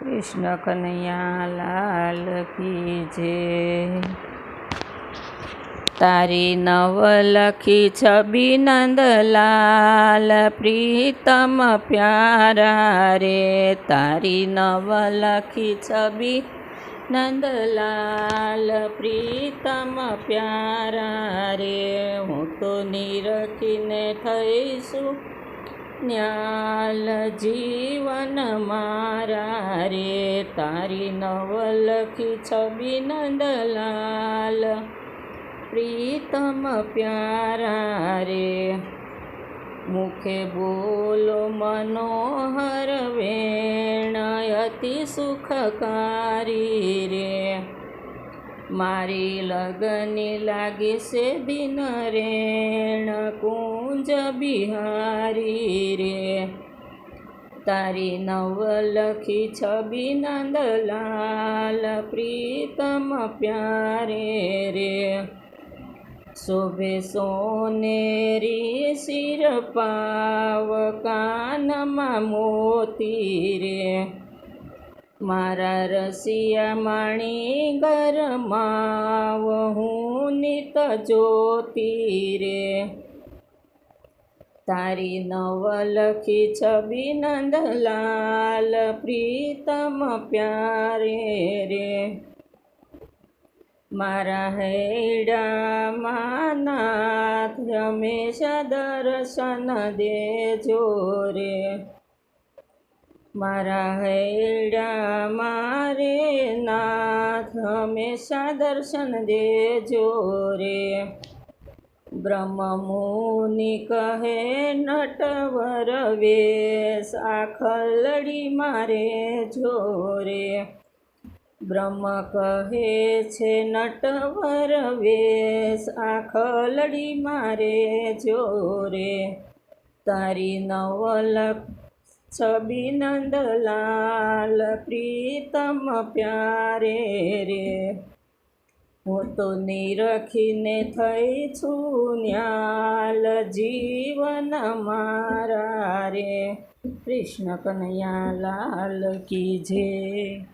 કૃષ્ણ કનૈયા લાલ કી જય તારી નવલખી છબી નંદલાલ, પ્રીતમ પ્યારા રે. તારી નવલખી છબી નંદલાલ, પ્રીતમ પ્યારા રે. હું તો નિરખીને થઈશું ન્યાલ જીવન મારા રે, તારી નવલખી છબી નંદલાલ. પ્રીતમ પ્યારા રે, મુખે બોલો મનોહર વેણ, અતિ સુખકારી રે. મારી લગની લાગે છે દિન રેણ કુંજ બિહારી રે. તારી નવલખી છબી નંદલાલ પ્રીતમ પ્યારે રે. શોભે સોનેરી શિર પાવ કાનમાં મોતી રે. મારા રસિયા મણી ગરમાવ, હું નિત જોતી રે. તારી નવલખી છબી નંદલાલ, પ્રીતમ પ્યારે રે. મારા હૈડામાં નાથ હંમેશા દર્શન દેજો રે. મારા હૈડા મારે નાથ હંમેશા દર્શન દેજો રે. બ્રહ્મમુનિ કહે નટવર વેશ આખલડી ખલડી મારે જોરે બ્રહ્મ કહે છે નટવર વેશ આખલડી ખલડી મારે જોરે તારી નવલખ છબી નંદલાલ પ્રીતમ પ્યારે રે. હું તો નિરખીને થઈ છું ન્યાલ જીવન મારા રે. કૃષ્ણ કનૈયા લાલ કી જય.